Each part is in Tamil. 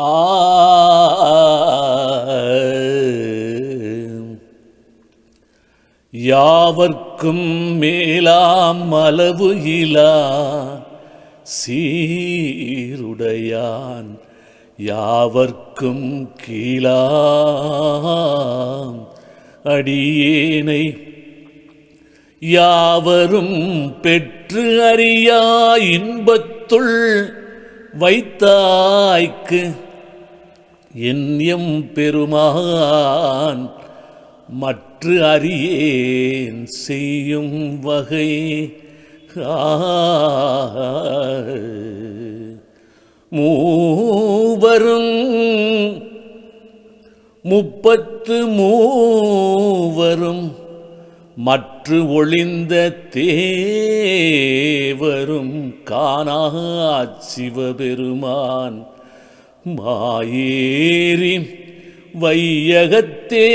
ஆ. யாவர்க்கும் மேலாம் அளவு இலா சீருடையான். யாவர்க்கும் கீழாம் அடியேனை. யாவரும் பெற்று அறியா இன்பத்துள் வைத்தாய்க்கு. என் எம் பெருமான் மற்ற அறியேன் செய்யும் வகை மூவரும் முப்பத்து மூவரும் மற்ற ஒளிந்த தேவரும் காணா சிவபெருமான். மாயேறி வையகத்தே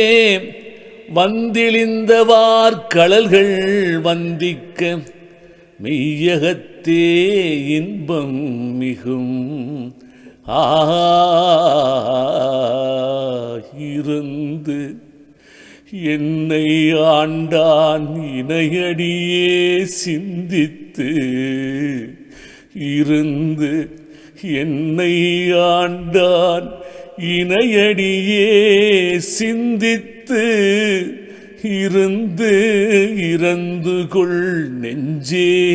வந்திழிந்தவார் கடல்கள் வந்திக்க மெய்யகத்தே இன்பம் மிகும். ஆ இருந்து என்னை ஆண்டான் இணையடியே சிந்தித்து இருந்து என்னை ஆண்டான். இணையடியே சிந்தித்து இருந்து இறந்து கொள் நெஞ்சே.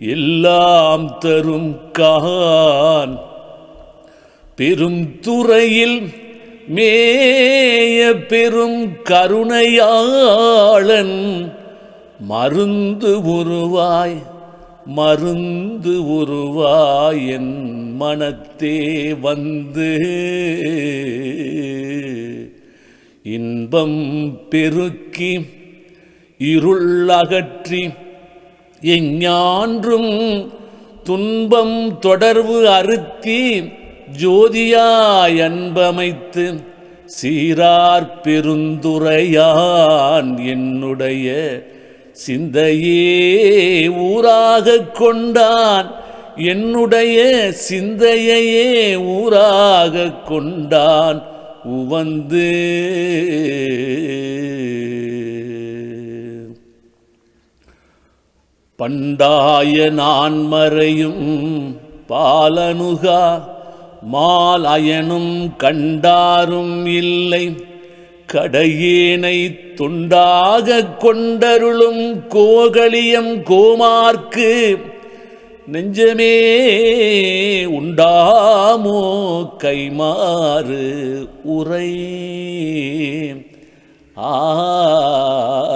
எல்லாம் தரும் கான். பெரும் துறையில் மேய பெரும் கருணையாளன். மருந்து உருவாய் மருந்து உருவாய் என் மனத்தே வந்து. இன்பம் பெருக்கி இருள் அகற்றி எஞ்ஞான்றும் துன்பம் தொடர்பு அறுத்தி ஜோதியாய் அன்பமைத்து சீரார் பெருந்துரையான் என்னுடைய சிந்தையே ஊராக கொண்டான். என்னுடைய சிந்தையையே ஊராக கொண்டான். உவந்து பண்டாய நான் மறையும் பாலனுகா மாலயனும் கண்டாரும் இல்லை. கடையேனை துண்டாகக் கொண்டருளும் கோகலியம் கோமார்க்கு நெஞ்சமே உண்டாமோ கைமாறு உரை. ஆ